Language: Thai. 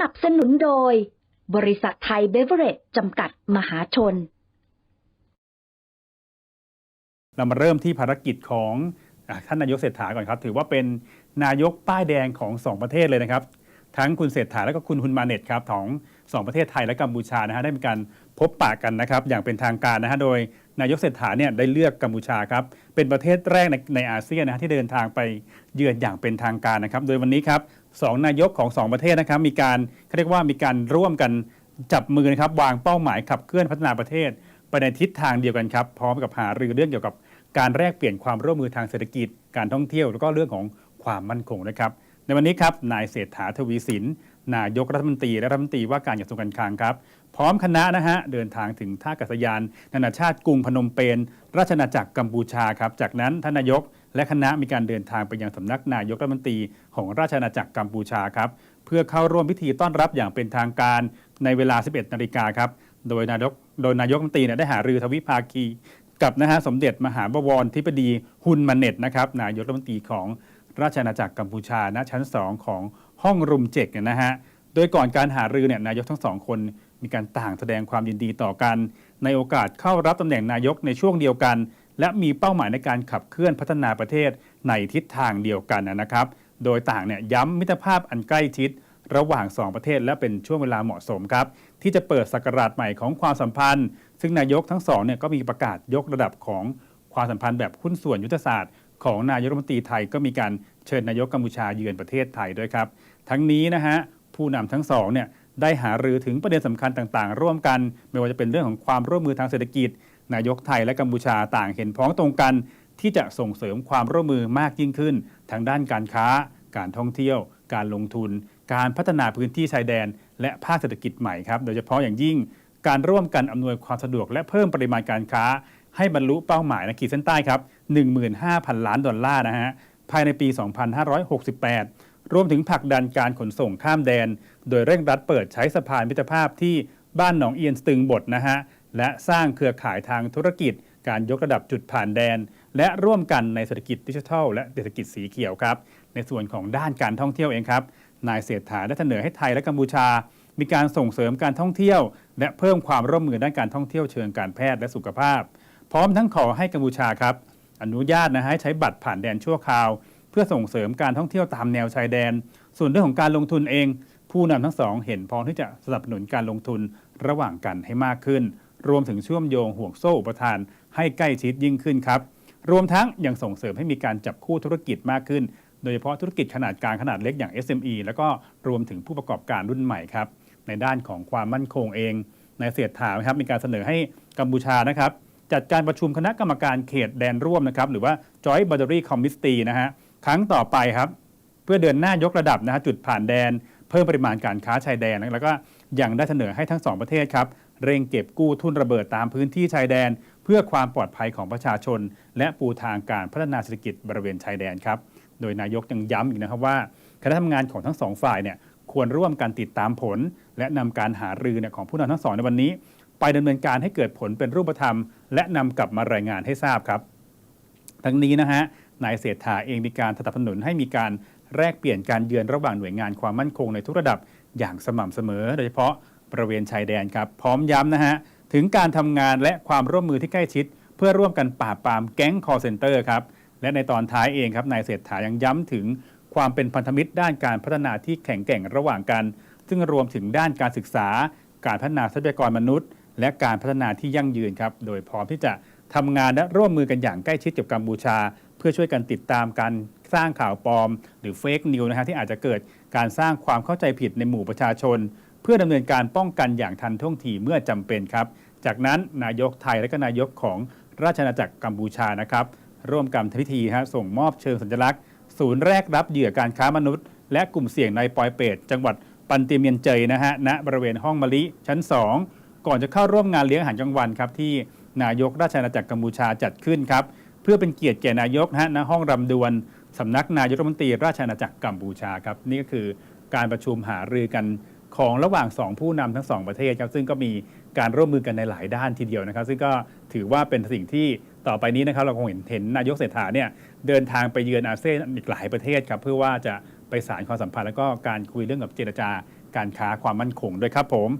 นับสนุนโดย บริษัทไทยเบเวอเรจจำกัดมหาชน เรามาเริ่มที่ภารกิจของอะท่านนายกเศรษฐาก่อนครับ ถือว่าเป็นนายกป้ายแดงของสองประเทศเลยนะครับ ทั้งคุณเศรษฐาและก็คุณฮุนมาเน็ตครับของสองประเทศไทยและกัมพูชานะฮะได้มีการพบปะกันนะครับอย่างเป็นทางการนะฮะโดยนายกเศรษฐาเนี่ยได้เลือกกัมพูชาครับเป็นประเทศแรกในในอาเซียนนะฮะที่เดินทางไปเยือนอย่างเป็นทางการนะครับ โดยวันนี้ครับสองนายกของสองประเทศนะครับมีการเขาเรียกว่ามีการร่วมกันจับมือนะครับวางเป้าหมายขับเคลื่อนพัฒนาประเทศ ไปในทิศทางเดียวกันครับพร้อมกับหารือเรื่องเกี่ยวกับการแลกเปลี่ยนความร่วมมือทางเศรษฐกิจ การท่องเที่ยวแล้วก็เรื่องของความมั่นคงนะครับ ในวันนี้ครับนายเศรษฐาทวีสิน นายกรัฐมนตรีและรัฐมนตรีว่าการกระทรวงการคลังครับ พร้อมคณะนะฮะเดินทางถึงท่าอากาศยาน นานาชาติกรุงพนมเปญราชอาจักรกัมพูชาครับจากนั้นท่านนายกและคณะมีการเดินทางไปยังสำนักนายกรัฐมนตรีของราชอาณาจักรกัมพูชาครับเพื่อเข้าร่วมพิธีต้อนรับอย่างเป็นทางการในเวลา 11 นาฬิกาครับโดยนายกโดยนายกรัฐมนตรีเนี่ยได้หารือทวิภาคี กับนะฮะสมเด็จมหาบวรทิบดีฮุนมาเน็ตนะครับนายกรัฐมนตรีของ ราชอาณาจักรกัมพูชาณชั้น 2 ของห้องรุมเจกเนี่ยนะฮะ โดยก่อนการหารือเนี่ยนายกทั้งสองคนมีการต่างแสดงความยินดีต่อกัน ในโอกาสเข้ารับตำแหน่งนายกในช่วงเดียวกัน และมีเป้าหมายในการขับเคลื่อนพัฒนาประเทศในทิศทางเดียวกันนะครับ โดยต่างเนี่ยย้ำมิตรภาพอันใกล้ชิดระหว่าง 2 ประเทศและเป็นช่วงเวลาเหมาะสมครับ ที่จะเปิดศักราชใหม่ของความสัมพันธ์ ซึ่งนายกทั้งสองเนี่ยก็มีประกาศยกระดับของความสัมพันธ์แบบหุ้นส่วนยุทธศาสตร์ ของนายกรัฐมนตรีไทยก็มีการเชิญนายกกัมพูชาเยือนประเทศไทยด้วยครับ ทั้งนี้นะฮะผู้นำทั้งสองเนี่ยได้หารือถึงประเด็นสำคัญต่างๆ ร่วมกัน ไม่ว่าจะเป็นเรื่องของความร่วมมือทางเศรษฐกิจ นายกไทยและกัมพูชาต่างเห็นพ้องตรงกัน ที่จะส่งเสริมความร่วมมือมากยิ่งขึ้น ทางด้านการค้า การท่องเที่ยว การลงทุน การพัฒนาพื้นที่ชายแดน และภาคเศรษฐกิจใหม่ครับ โดยเฉพาะอย่างยิ่งการร่วมกันอำนวยความสะดวกและเพิ่มปริมาณการค้า ให้บรรลุเป้าหมายนะขีดเส้นใต้ครับ 15,000 ล้านดอลลาร์นะฮะภายในปี 2568 รวมถึงผลักดันการขนส่งข้ามแดน โดยเร่งรัดเปิดใช้สะพานมิตรภาพที่บ้านหนองเอียนสตึงบทนะฮะและสร้างเครือข่ายทางธุรกิจ การยกระดับจุดผ่านแดน และร่วมกันในเศรษฐกิจดิจิทัล และเศรษฐกิจสีเขียวครับ ในส่วนของด้านการท่องเที่ยวเองครับนายเศรษฐาได้เสนอให้ไทยและกัมพูชา มีการส่งเสริมการท่องเที่ยว และเพิ่มความร่วมมือด้านการท่องเที่ยวเชิงการแพทย์และสุขภาพ พร้อมทั้งขอให้กัมพูชาครับอนุญาตนะฮะใช้บัตรผ่านแดนชั่วคราว เพื่อส่งเสริมการท่องเที่ยวตามแนวชายแดน ส่วนเรื่องของการลงทุนเอง ผู้นำทั้งสองเห็นพ้องที่จะสนับสนุนการลงทุนระหว่างกันให้มากขึ้น รวมถึงเชื่อมโยงห่วงโซ่อุปทานให้ใกล้ชิดยิ่งขึ้นครับรวมทั้งยังส่งเสริมให้มีการจับคู่ธุรกิจมากขึ้น โดยเฉพาะธุรกิจขนาดกลางขนาดเล็กอย่าง SME แล้วก็รวมถึงผู้ประกอบการรุ่นใหม่ครับในด้านของความมั่นคงเองในเสียฐานะครับมีการเสนอให้กัมพูชานะครับ จัดการประชุมคณะกรรมการเขตแดนร่วมนะครับหรือว่า Joint Boundary Committee นะฮะครั้งต่อไปครับ เพื่อเดินหน้ายกระดับนะฮะจุดผ่านแดน เพิ่มปริมาณการค้าชายแดน แล้วก็ยังได้เสนอให้ทั้งสองประเทศครับเร่งเก็บกู้ทุนระเบิดตามพื้นที่ชายแดน เพื่อความปลอดภัยของประชาชน และปูทางการพัฒนาเศรษฐกิจบริเวณชายแดนครับโดยนายกยังย้ำอีกนะครับว่าคณะทำงานของทั้งสองฝ่ายเนี่ยควรร่วมกันติดตามผล และนำการหารือเนี่ยของผู้นำทั้งสองในวันนี้ ไปดำเนินการให้เกิดผลเป็นรูปธรรม และนำกลับมารายงานให้ทราบครับ ทั้งนี้นะฮะนายเศรษฐาเองมีการสนับสนุนให้มีการแลกเปลี่ยนการเยือนระหว่างหน่วยงานความมั่นคงในทุกระดับอย่างสม่ำเสมอ โดยเฉพาะบริเวณชายแดนครับ พร้อมย้ำนะฮะถึงการทำงานและความร่วมมือที่ใกล้ชิด เพื่อร่วมกันปราบปรามแก๊งคอร์เซนเตอร์ครับและในตอนท้ายเองครับนายเศรษฐายังย้ำถึงความเป็นพันธมิตรด้านการพัฒนาที่แข็งแกร่งระหว่างกัน ซึ่งรวมถึงด้านการศึกษา การพัฒนาทรัพยากรมนุษย์ และการพัฒนาที่ยั่งยืนครับ โดยพร้อมที่จะทำงานและร่วมมือกันอย่างใกล้ชิดกับกัมพูชา เพื่อช่วยกันติดตามการสร้างข่าวปลอม หรือเฟกนิวนะฮะที่อาจจะเกิดการสร้างความเข้าใจผิดในหมู่ประชาชน เพื่อดำเนินการป้องกันอย่างทันท่วงทีเมื่อจำเป็นครับ จากนั้นนายกไทยและก็นายกของราชอาณาจักรกัมพูชานะครับร่วมกันทำพิธีฮะส่งมอบเชิงสัญลักษณ์ ศูนย์แรกรับเหยื่อการค้ามนุษย์ และกลุ่มเสี่ยงในปอยเปตจังหวัดปันเตียเมียนเจยนะฮะณบริเวณห้องมะลิชั้น 2 ก่อนจะเข้าร่วมงานเลี้ยงอาหารกลางวันครับที่นายกราชอาณาจักรกัมพูชาจัดขึ้นครับเพื่อเป็นเกียรติแก่นายกนะฮะณห้องรำดวนสำนักนายกรัฐมนตรีราชอาณาจักรกัมพูชาครับนี่ก็คือการประชุมหารือกันของระหว่างสองผู้นำทั้งสองประเทศครับซึ่งก็มีการร่วมมือกันในหลายด้านทีเดียวนะครับ ซึ่งก็ถือว่าเป็นสิ่งที่ต่อไปนี้นะครับเราคงเห็นเห็นนายกเศรษฐาเนี่ยเดินทางไปเยือนอาเซียนอีกหลายประเทศครับเพื่อว่าจะไปสานความสัมพันธ์แล้วก็การคุยเรื่องกับเจรจาการค้าความมั่นคงด้วยครับผม